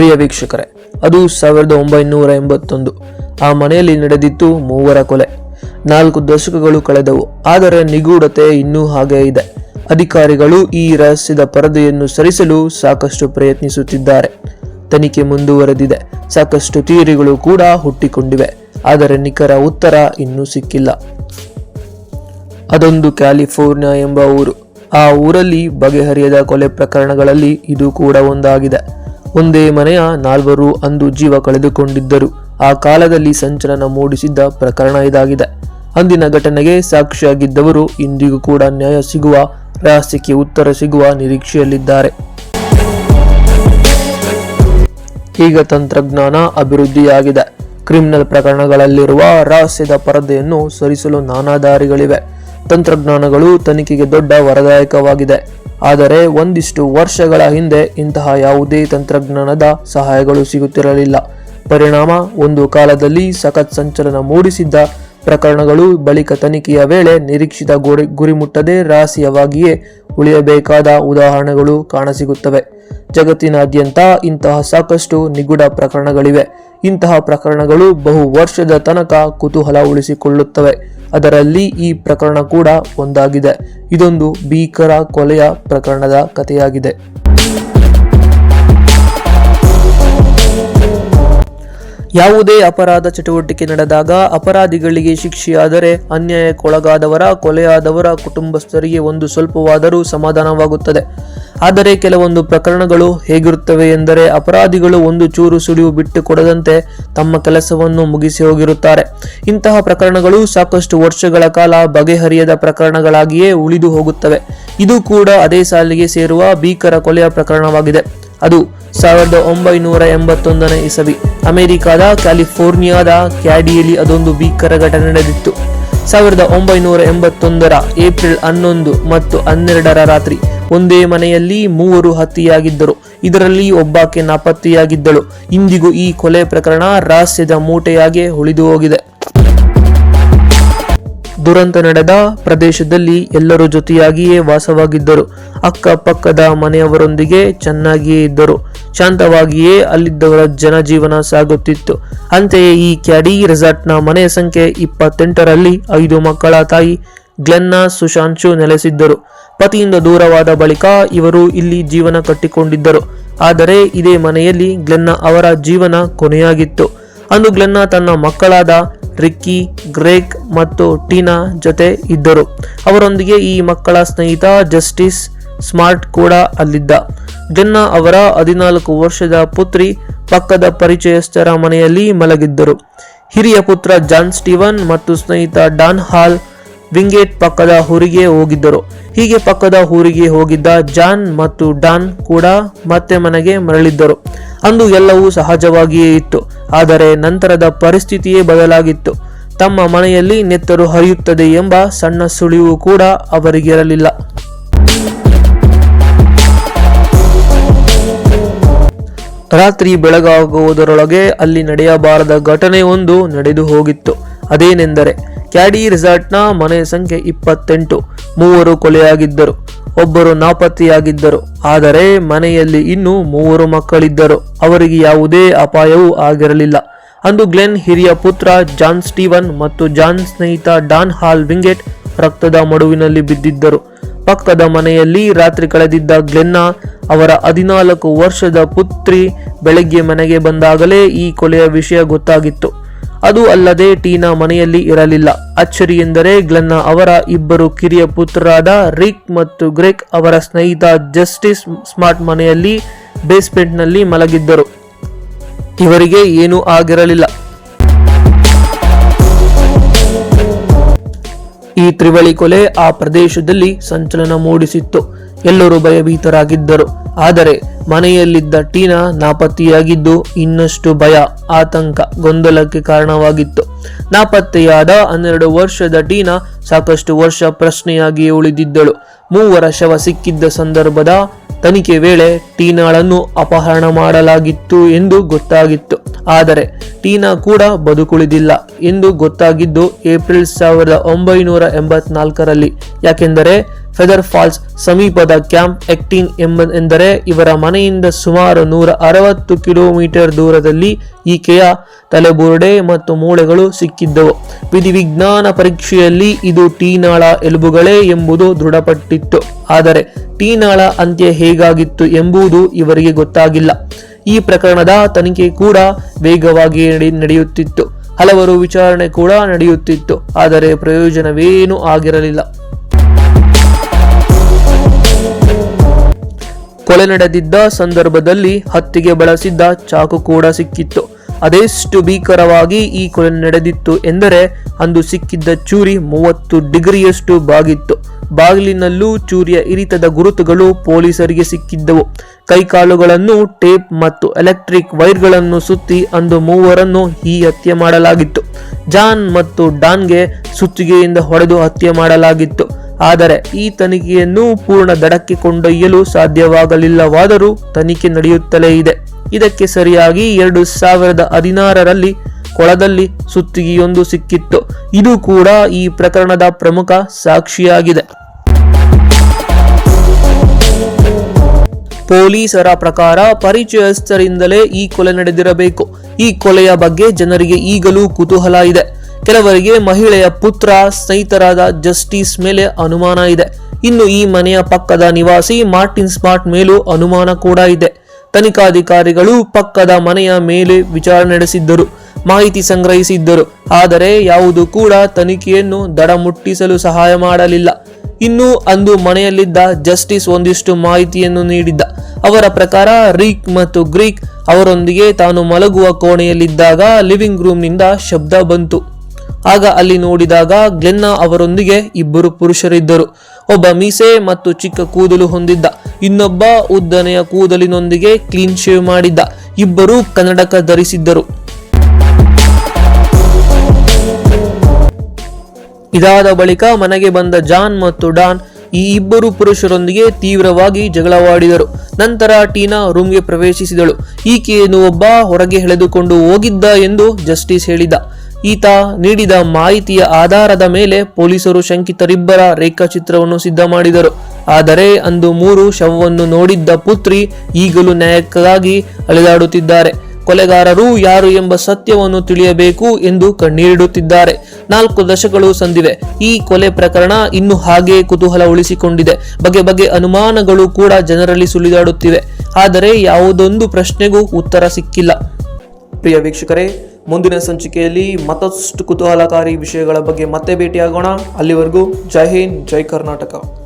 ಪ್ರಿಯ ವೀಕ್ಷಕರೇ, ಅದು ಸಾವಿರದ ಒಂಬೈನೂರ ಎಂಬತ್ತೊಂದು. ಆ ಮನೆಯಲ್ಲಿ ನಡೆದಿತ್ತು ಮೂವರ ಕೊಲೆ. ನಾಲ್ಕು ದಶಕಗಳು ಕಳೆದವು, ಆದರೆ ನಿಗೂಢತೆ ಇನ್ನೂ ಹಾಗೇ ಇದೆ. ಅಧಿಕಾರಿಗಳು ಈ ರಹಸ್ಯದ ಪರದೆಯನ್ನು ಸರಿಸಲು ಸಾಕಷ್ಟು ಪ್ರಯತ್ನಿಸುತ್ತಿದ್ದಾರೆ. ತನಿಖೆ ಮುಂದುವರೆದಿದೆ, ಸಾಕಷ್ಟು ಥಿಯರಿಗಳು ಕೂಡ ಹುಟ್ಟಿಕೊಂಡಿವೆ, ಆದರೆ ನಿಖರ ಉತ್ತರ ಇನ್ನೂ ಸಿಕ್ಕಿಲ್ಲ. ಅದೊಂದು ಕ್ಯಾಲಿಫೋರ್ನಿಯಾ ಎಂಬ ಊರು. ಆ ಊರಲ್ಲಿ ಬಗೆಹರಿಯದ ಕೊಲೆ ಪ್ರಕರಣಗಳಲ್ಲಿ ಇದು ಕೂಡ ಒಂದಾಗಿದೆ. ಒಂದೇ ಮನೆಯ ನಾಲ್ವರು ಅಂದು ಜೀವ ಕಳೆದುಕೊಂಡಿದ್ದರು. ಆ ಕಾಲದಲ್ಲಿ ಸಂಚಲನ ಮೂಡಿಸಿದ್ದ ಪ್ರಕರಣ ಇದಾಗಿದೆ. ಅಂದಿನ ಘಟನೆಗೆ ಸಾಕ್ಷಿಯಾಗಿದ್ದವರು ಇಂದಿಗೂ ಕೂಡ ನ್ಯಾಯ ಸಿಗುವ, ರಹಸ್ಯಕ್ಕೆ ಉತ್ತರ ಸಿಗುವ ನಿರೀಕ್ಷೆಯಲ್ಲಿದ್ದಾರೆ. ಈಗ ತಂತ್ರಜ್ಞಾನ ಅಭಿವೃದ್ಧಿಯಾಗಿದೆ. ಕ್ರಿಮಿನಲ್ ಪ್ರಕರಣಗಳಲ್ಲಿರುವ ರಹಸ್ಯದ ಪರದೆಯನ್ನು ಸರಿಸಲು ನಾನಾ ದಾರಿಗಳಿವೆ. ತಂತ್ರಜ್ಞಾನಗಳು ತನಿಖೆಗೆ ದೊಡ್ಡ ವರದಾಯಕವಾಗಿದೆ. ಆದರೆ ಒಂದಿಷ್ಟು ವರ್ಷಗಳ ಹಿಂದೆ ಇಂತಹ ಯಾವುದೇ ತಂತ್ರಜ್ಞಾನದ ಸಹಾಯಗಳು ಸಿಗುತ್ತಿರಲಿಲ್ಲ. ಪರಿಣಾಮ, ಒಂದು ಕಾಲದಲ್ಲಿ ಸಖತ್ ಸಂಚಲನ ಮೂಡಿಸಿದ್ದ ಪ್ರಕರಣಗಳು ಬಳಿಕ ತನಿಖೆಯ ವೇಳೆ ನಿರೀಕ್ಷಿತ ಗುರಿ ಗುರಿ ಮುಟ್ಟದೆ ರಹಸ್ಯವಾಗಿಯೇ ಉಳಿಯಬೇಕಾದ ಉದಾಹರಣೆಗಳು ಕಾಣಸಿಗುತ್ತವೆ. ಜಗತ್ತಿನಾದ್ಯಂತ ಇಂತಹ ಸಾಕಷ್ಟು ನಿಗೂಢ ಪ್ರಕರಣಗಳಿವೆ. ಇಂತಹ ಪ್ರಕರಣಗಳು ಬಹು ವರ್ಷದ ತನಕ ಕುತೂಹಲ ಉಳಿಸಿಕೊಳ್ಳುತ್ತವೆ. ಅದರಲ್ಲಿ ಈ ಪ್ರಕರಣ ಕೂಡ ಒಂದಾಗಿದೆ. ಇದೊಂದು ಭೀಕರ ಕೊಲೆಯ ಪ್ರಕರಣದ ಕಥೆಯಾಗಿದೆ. ಯಾವುದೇ ಅಪರಾಧ ಚಟುವಟಿಕೆ ನಡೆದಾಗ ಅಪರಾಧಿಗಳಿಗೆ ಶಿಕ್ಷೆಯಾದರೆ ಅನ್ಯಾಯಕ್ಕೊಳಗಾದವರ, ಕೊಲೆಯಾದವರ ಕುಟುಂಬಸ್ಥರಿಗೆ ಒಂದು ಸ್ವಲ್ಪವಾದರೂ ಸಮಾಧಾನವಾಗುತ್ತದೆ. ಆದರೆ ಕೆಲವೊಂದು ಪ್ರಕರಣಗಳು ಹೇಗಿರುತ್ತವೆ ಎಂದರೆ ಅಪರಾಧಿಗಳು ಒಂದು ಚೂರು ಸುಳಿವು ಬಿಟ್ಟು ಕೊಡದಂತೆ ತಮ್ಮ ಕೆಲಸವನ್ನು ಮುಗಿಸಿ ಹೋಗಿರುತ್ತಾರೆ. ಇಂತಹ ಪ್ರಕರಣಗಳು ಸಾಕಷ್ಟು ವರ್ಷಗಳ ಕಾಲ ಬಗೆಹರಿಯದ ಪ್ರಕರಣಗಳಾಗಿಯೇ ಉಳಿದು ಹೋಗುತ್ತವೆ. ಇದು ಕೂಡ ಅದೇ ಸಾಲಿಗೆ ಸೇರುವ ಭೀಕರ ಕೊಲೆಯ ಪ್ರಕರಣವಾಗಿದೆ. ಅದು ಸಾವಿರದ ಒಂಬೈನೂರ ಎಂಬತ್ತೊಂದನೇ ಇಸವಿ. ಅಮೆರಿಕದ ಕ್ಯಾಲಿಫೋರ್ನಿಯಾದ ಕ್ಯಾಡಿಯಲ್ಲಿ ಅದೊಂದು ಭೀಕರ ಘಟನೆ ನಡೆದಿತ್ತು. ಸಾವಿರದ ಒಂಬೈನೂರ ಎಂಬತ್ತೊಂದರ ಏಪ್ರಿಲ್ ಹನ್ನೊಂದು ಮತ್ತು ಹನ್ನೆರಡರ ರಾತ್ರಿ ಒಂದೇ ಮನೆಯಲ್ಲಿ ಮೂವರು ಹತ್ಯೆಯಾಗಿದ್ದರು ಇದರಲ್ಲಿ ಒಬ್ಬಾಕೆ ನಾಪತ್ತೆಯಾಗಿದ್ದಳು. ಇಂದಿಗೂ ಈ ಕೊಲೆ ಪ್ರಕರಣ ರಹಸ್ಯದ ಮೂಟೆಯಾಗಿ ಉಳಿದು ಹೋಗಿದೆ. ದುರಂತ ನಡೆದ ಪ್ರದೇಶದಲ್ಲಿ ಎಲ್ಲರೂ ಜೊತೆಯಾಗಿಯೇ ವಾಸವಾಗಿದ್ದರು. ಅಕ್ಕಪಕ್ಕದ ಮನೆಯವರೊಂದಿಗೆ ಚೆನ್ನಾಗಿಯೇ ಇದ್ದರು. ಶಾಂತವಾಗಿಯೇ ಅಲ್ಲಿದ್ದವರ ಜನಜೀವನ ಸಾಗುತ್ತಿತ್ತು. ಅಂತೆಯೇ ಈ ಕ್ಯಾಡಿ ರೆಸಾರ್ಟ್ನ ಮನೆಯ ಸಂಖ್ಯೆ ಇಪ್ಪತ್ತೆಂಟರಲ್ಲಿ ಐದು ಮಕ್ಕಳ ತಾಯಿ ಗ್ಲೆನ್ನ, ಸುಶಾಂಶು ನೆಲೆಸಿದ್ದರು. ಪತಿಯಿಂದ ದೂರವಾದ ಬಳಿಕ ಇವರು ಇಲ್ಲಿ ಜೀವನ ಕಟ್ಟಿಕೊಂಡಿದ್ದರು. ಆದರೆ ಇದೇ ಮನೆಯಲ್ಲಿ ಗ್ಲೆನ್ನ ಅವರ ಜೀವನ ಕೊನೆಯಾಗಿತ್ತು. ಅಂದು ಗ್ಲೆನ್ನ ತನ್ನ ಮಕ್ಕಳಾದ ರಿಕ್ಕಿ ಗ್ರೇಕ್ ಮತ್ತು ಟೀನಾ ಜೊತೆ ಇದ್ದರು. ಅವರೊಂದಿಗೆ ಈ ಮಕ್ಕಳ ಸ್ನೇಹಿತ ಜಸ್ಟಿಸ್ ಸ್ಮಾರ್ಟ್ ಕೂಡ ಅಲ್ಲಿದ್ದ. ಜನ್ನ ಅವರ ಹದಿನಾಲ್ಕು ವರ್ಷದ ಪುತ್ರಿ ಪಕ್ಕದ ಪರಿಚಯಸ್ಥರ ಮನೆಯಲ್ಲಿ ಮಲಗಿದ್ದರು. ಹಿರಿಯ ಪುತ್ರ ಜಾನ್ ಸ್ಟೀವನ್ ಮತ್ತು ಸ್ನೇಹಿತ ಡಾನ್ ಹಾಲ್ ವಿಂಗೇಟ್ ಪಕ್ಕದ ಊರಿಗೆ ಹೋಗಿದ್ದರು. ಹೀಗೆ ಪಕ್ಕದ ಊರಿಗೆ ಹೋಗಿದ್ದ ಜಾನ್ ಮತ್ತು ಡಾನ್ ಕೂಡ ಮತ್ತೆ ಮನೆಗೆ ಮರಳಿದ್ದರು. ಅಂದು ಎಲ್ಲವೂ ಸಹಜವಾಗಿಯೇ ಇತ್ತು. ಆದರೆ ನಂತರದ ಪರಿಸ್ಥಿತಿಯೇ ಬದಲಾಗಿತ್ತು. ತಮ್ಮ ಮನೆಯಲ್ಲಿ ನೆತ್ತರು ಹರಿಯುತ್ತದೆ ಎಂಬ ಸಣ್ಣ ಸುಳಿವು ಕೂಡ ಅವರಿಗಿರಲಿಲ್ಲ. ರಾತ್ರಿ ಬೆಳಗಾಗುವುದರೊಳಗೆ ಅಲ್ಲಿ ನಡೆಯಬಾರದ ಘಟನೆ ಒಂದು ನಡೆದು ಹೋಗಿತ್ತು. ಅದೇನೆಂದರೆ, ಕ್ಯಾಡಿ ರೆಸಾರ್ಟ್ನ ಮನೆ ಸಂಖ್ಯೆ ಇಪ್ಪತ್ತೆಂಟು. ಮೂವರು ಕೊಲೆಯಾಗಿದ್ದರು. ಒಬ್ಬರು ನಾಪತ್ತೆಯಾಗಿದ್ದರು. ಆದರೆ ಮನೆಯಲ್ಲಿ ಇನ್ನೂ ಮೂವರು ಮಕ್ಕಳಿದ್ದರು. ಅವರಿಗೆ ಯಾವುದೇ ಅಪಾಯವೂ ಆಗಿರಲಿಲ್ಲ. ಅಂದು ಗ್ಲೆನ್ ಹಿರಿಯ ಪುತ್ರ ಜಾನ್ ಸ್ಟೀವನ್ ಮತ್ತು ಜಾನ್ ಸ್ನೇಹಿತ ಡಾನ್ ಹಾಲ್ ವಿಂಗೆಟ್ ರಕ್ತದ ಮಡುವಿನಲ್ಲಿ ಬಿದ್ದಿದ್ದರು. ಪಕ್ಕದ ಮನೆಯಲ್ಲಿ ರಾತ್ರಿ ಕಳೆದಿದ್ದ ಗ್ಲೆನ್ನ ಅವರ ಹದಿನಾಲ್ಕು ವರ್ಷದ ಪುತ್ರಿ ಬೆಳಗ್ಗೆ ಮನೆಗೆ ಬಂದಾಗಲೇ ಈ ಕೊಲೆಯ ವಿಷಯ ಗೊತ್ತಾಗಿತ್ತು. ಅದು ಅಲ್ಲದೆ ಟೀನಾ ಮನೆಯಲ್ಲಿ ಇರಲಿಲ್ಲ. ಅಚ್ಚರಿ ಎಂದರೆ ಗ್ಲೆನ್ನ ಅವರ ಇಬ್ಬರು ಕಿರಿಯ ಪುತ್ರರಾದ ರಿಕ್ ಮತ್ತು ಗ್ರೆಕ್ ಅವರ ಸ್ನೇಹಿತ ಜಸ್ಟಿಸ್ ಸ್ಮಾರ್ಟ್ ಮನೆಯಲ್ಲಿ ಬೇಸ್ಮೆಂಟ್ನಲ್ಲಿ ಮಲಗಿದ್ದರು. ಇವರಿಗೆ ಏನೂ ಆಗಿರಲಿಲ್ಲ. ಈ ತ್ರಿವಳಿ ಕೊಲೆ ಆ ಪ್ರದೇಶದಲ್ಲಿ ಸಂಚಲನ ಮೂಡಿಸಿತ್ತು. ಎಲ್ಲರೂ ಭಯಭೀತರಾಗಿದ್ದರು. ಆದರೆ ಮನೆಯಲ್ಲಿದ್ದ ಟೀನಾ ನಾಪತ್ತೆಯಾಗಿದ್ದು ಇನ್ನಷ್ಟು ಭಯ, ಆತಂಕ, ಗೊಂದಲಕ್ಕೆ ಕಾರಣವಾಗಿತ್ತು. ನಾಪತ್ತೆಯಾದ ಹನ್ನೆರಡು ವರ್ಷದ ಟೀನಾ ಸಾಕಷ್ಟು ವರ್ಷ ಪ್ರಶ್ನೆಯಾಗಿಯೇ ಉಳಿದಿದ್ದಳು. ಮೂವರ ಶವ ಸಿಕ್ಕಿದ್ದ ಸಂದರ್ಭದ ತನಿಖೆ ವೇಳೆ ಟೀನಾಳನ್ನು ಅಪಹರಣ ಮಾಡಲಾಗಿತ್ತು ಎಂದು ಗೊತ್ತಾಗಿತ್ತು. ಆದರೆ ಟೀನಾ ಕೂಡ ಬದುಕುಳಿದಿಲ್ಲ ಎಂದು ಗೊತ್ತಾಗಿದ್ದು ಏಪ್ರಿಲ್ ಸಾವಿರದ ಒಂಬೈನೂರ ಎಂಬತ್ನಾಲ್ಕರಲ್ಲಿ. ಯಾಕೆಂದರೆ ಫೆದರ್ ಫಾಲ್ಸ್ ಸಮೀಪದ ಕ್ಯಾಂಪ್ ಎಕ್ಟೀನ್ ಎಂಬ ಎಂದರೆ ಇವರ ಮನೆಯಿಂದ ಸುಮಾರು ನೂರ ಅರವತ್ತು ಕಿಲೋಮೀಟರ್ ದೂರದಲ್ಲಿ ಈಕೆಯ ತಲೆಬುರುಡೆ ಮತ್ತು ಮೂಳೆಗಳು ಸಿಕ್ಕಿದ್ದವು. ವಿಧಿವಿಜ್ಞಾನ ಪರೀಕ್ಷೆಯಲ್ಲಿ ಇದು ಟೀನಾಳ ಎಲುಬುಗಳೇ ಎಂಬುದು ದೃಢಪಟ್ಟಿತ್ತು. ಆದರೆ ಟೀನಾಳ ಅಂತ್ಯ ಹೇಗಾಗಿತ್ತು ಎಂಬುದು ಇವರಿಗೆ ಗೊತ್ತಾಗಿಲ್ಲ. ಈ ಪ್ರಕರಣದ ತನಿಖೆ ಕೂಡ ವೇಗವಾಗಿ ನಡೆ- ನಡೆಯುತ್ತಿತ್ತು. ಹಲವರು ವಿಚಾರಣೆ ಕೂಡ ನಡೆಯುತ್ತಿತ್ತು. ಆದರೆ ಪ್ರಯೋಜನವೇನೂ ಆಗಿರಲಿಲ್ಲ. ಕೊಲೆ ನಡೆದಿದ್ದ ಸಂದರ್ಭದಲ್ಲಿ ಹತ್ತಿಗೆ ಬಳಸಿದ್ದ ಚಾಕು ಕೂಡ ಸಿಕ್ಕಿತ್ತು. ಅದೆಷ್ಟು ಭೀಕರವಾಗಿ ಈ ಕೊಲೆ ನಡೆದಿತ್ತು ಎಂದರೆ ಅಂದು ಸಿಕ್ಕಿದ್ದ ಚೂರಿ ಮೂವತ್ತು ಡಿಗ್ರಿಯಷ್ಟು ಬಾಗಿತ್ತು. ಬಾಗಿಲಿನಲ್ಲೂ ಚೂರಿಯ ಇರಿತದ ಗುರುತುಗಳು ಪೊಲೀಸರಿಗೆ ಸಿಕ್ಕಿದ್ದವು. ಕೈಕಾಲುಗಳನ್ನು, ಟೇಪ್ ಮತ್ತು ಎಲೆಕ್ಟ್ರಿಕ್ ವೈರ್ಗಳನ್ನು ಸುತ್ತಿ ಅಂದು ಮೂವರನ್ನು ಈ ಹತ್ಯೆ ಮಾಡಲಾಗಿತ್ತು. ಜಾನ್ ಮತ್ತು ಡಾನ್ಗೆ ಸುತ್ತಿಗೆಯಿಂದ ಹೊಡೆದು ಹತ್ಯೆ ಮಾಡಲಾಗಿತ್ತು. ಆದರೆ ಈ ತನಿಖೆಯನ್ನು ಪೂರ್ಣ ದಡಕ್ಕೆ ಕೊಂಡೊಯ್ಯಲು ಸಾಧ್ಯವಾಗಲಿಲ್ಲವಾದರೂ ತನಿಖೆ ನಡೆಯುತ್ತಲೇ ಇದೆ. ಇದಕ್ಕೆ ಸರಿಯಾಗಿ ಎರಡು ಸಾವಿರದ ಹದಿನಾರರಲ್ಲಿ ಕೊಳದಲ್ಲಿ ಸುತ್ತಿಗೆಯೊಂದು ಸಿಕ್ಕಿತ್ತು. ಇದು ಕೂಡ ಈ ಪ್ರಕರಣದ ಪ್ರಮುಖ ಸಾಕ್ಷಿಯಾಗಿದೆ. ಪೊಲೀಸರ ಪ್ರಕಾರ ಪರಿಚಯಸ್ಥರಿಂದಲೇ ಈ ಕೊಲೆ ನಡೆದಿರಬೇಕು. ಈ ಕೊಲೆಯ ಬಗ್ಗೆ ಜನರಿಗೆ ಈಗಲೂ ಕುತೂಹಲ ಇದೆ. ಕೆಲವರಿಗೆ ಮಹಿಳೆಯ ಪುತ್ರ ಸ್ನೇಹಿತರಾದ ಜಸ್ಟಿಸ್ ಮೇಲೆ ಅನುಮಾನ ಇದೆ. ಇನ್ನು ಈ ಮನೆಯ ಪಕ್ಕದ ನಿವಾಸಿ ಮಾರ್ಟಿನ್ ಸ್ಮಾರ್ಟ್ ಮೇಲೂ ಅನುಮಾನ ಕೂಡ ಇದೆ. ತನಿಖಾಧಿಕಾರಿಗಳು ಪಕ್ಕದ ಮನೆಯ ಮೇಲೆ ವಿಚಾರಣೆ ನಡೆಸಿದ್ದರು, ಮಾಹಿತಿ ಸಂಗ್ರಹಿಸಿದ್ದರು. ಆದರೆ ಯಾವುದು ಕೂಡ ತನಿಖೆಯನ್ನು ದಡ ಮುಟ್ಟಿಸಲು ಸಹಾಯ ಮಾಡಲಿಲ್ಲ. ಇನ್ನು ಅಂದು ಮನೆಯಲ್ಲಿದ್ದ ಜಸ್ಟಿಸ್ ಒಂದಿಷ್ಟು ಮಾಹಿತಿಯನ್ನು ನೀಡಿದ್ದ. ಅವರ ಪ್ರಕಾರ ರೀಕ್ ಮತ್ತು ಗ್ರೀಕ್ ಅವರೊಂದಿಗೆ ತಾನು ಮಲಗುವ ಕೋಣೆಯಲ್ಲಿದ್ದಾಗ ಲಿವಿಂಗ್ ರೂಮ್ನಿಂದ ಶಬ್ದ ಬಂತು. ಆಗ ಅಲ್ಲಿ ನೋಡಿದಾಗ ಗ್ಲೆನ್ನ ಅವರೊಂದಿಗೆ ಇಬ್ಬರು ಪುರುಷರಿದ್ದರು. ಒಬ್ಬ ಮೀಸೆ ಮತ್ತು ಚಿಕ್ಕ ಕೂದಲು ಹೊಂದಿದ್ದ. ಇನ್ನೊಬ್ಬ ಉದ್ದನೆಯ ಕೂದಲಿನೊಂದಿಗೆ ಕ್ಲೀನ್ ಶೇವ್ ಮಾಡಿದ್ದ. ಇಬ್ಬರು ಕನ್ನಡಕ ಧರಿಸಿದ್ದರು. ಇದಾದ ಬಳಿಕ ಮನೆಗೆ ಬಂದ ಜಾನ್ ಮತ್ತು ಡಾನ್ ಈ ಇಬ್ಬರು ಪುರುಷರೊಂದಿಗೆ ತೀವ್ರವಾಗಿ ಜಗಳವಾಡಿದರು. ನಂತರ ಟೀನಾ ರೂಮ್ಗೆ ಪ್ರವೇಶಿಸಿದಳು. ಈಕೆಯನ್ನು ಒಬ್ಬ ಹೊರಗೆ ಎಳೆದುಕೊಂಡು ಹೋಗಿದ್ದ ಎಂದು ಜಸ್ಟಿಸ್ ಹೇಳಿದ. ಈತ ನೀಡಿದ ಮಾಹಿತಿಯ ಆಧಾರದ ಮೇಲೆ ಪೊಲೀಸರು ಶಂಕಿತರಿಬ್ಬರ ರೇಖಾಚಿತ್ರವನ್ನು ಸಿದ್ಧ ಮಾಡಿದರು. ಆದರೆ ಅಂದು ಮೂರು ಶವವನ್ನು ನೋಡಿದ್ದ ಪುತ್ರಿ ಈಗಲೂ ನ್ಯಾಯಕ್ಕಾಗಿ ಅಲೆದಾಡುತ್ತಿದ್ದಾರೆ. ಕೊಲೆಗಾರರು ಯಾರು ಎಂಬ ಸತ್ಯವನ್ನು ತಿಳಿಯಬೇಕು ಎಂದು ಕಣ್ಣೀರಿಡುತ್ತಿದ್ದಾರೆ. ನಾಲ್ಕು ದಶಕಗಳು ಸಂದಿವೆ. ಈ ಕೊಲೆ ಪ್ರಕರಣ ಇನ್ನು ಹಾಗೆ ಕುತೂಹಲ ಉಳಿಸಿಕೊಂಡಿದೆ ಬಗೆ ಬಗೆ ಅನುಮಾನಗಳು ಕೂಡ ಜನರಲ್ಲಿ ಸುಳಿದಾಡುತ್ತಿವೆ. ಆದರೆ ಯಾವುದೊಂದು ಪ್ರಶ್ನೆಗೂ ಉತ್ತರ ಸಿಕ್ಕಿಲ್ಲ. ಪ್ರಿಯ ವೀಕ್ಷಕರೇ ಮುಂದಿನ ಸಂಚಿಕೆಯಲ್ಲಿ ಮತ್ತಷ್ಟು ಕುತೂಹಲಕಾರಿ ವಿಷಯಗಳ ಬಗ್ಗೆ ಮತ್ತೆ ಭೇಟಿಯಾಗೋಣ. ಅಲ್ಲಿವರೆಗೂ ಜೈ ಹಿಂದ್ ಜೈ ಕರ್ನಾಟಕ.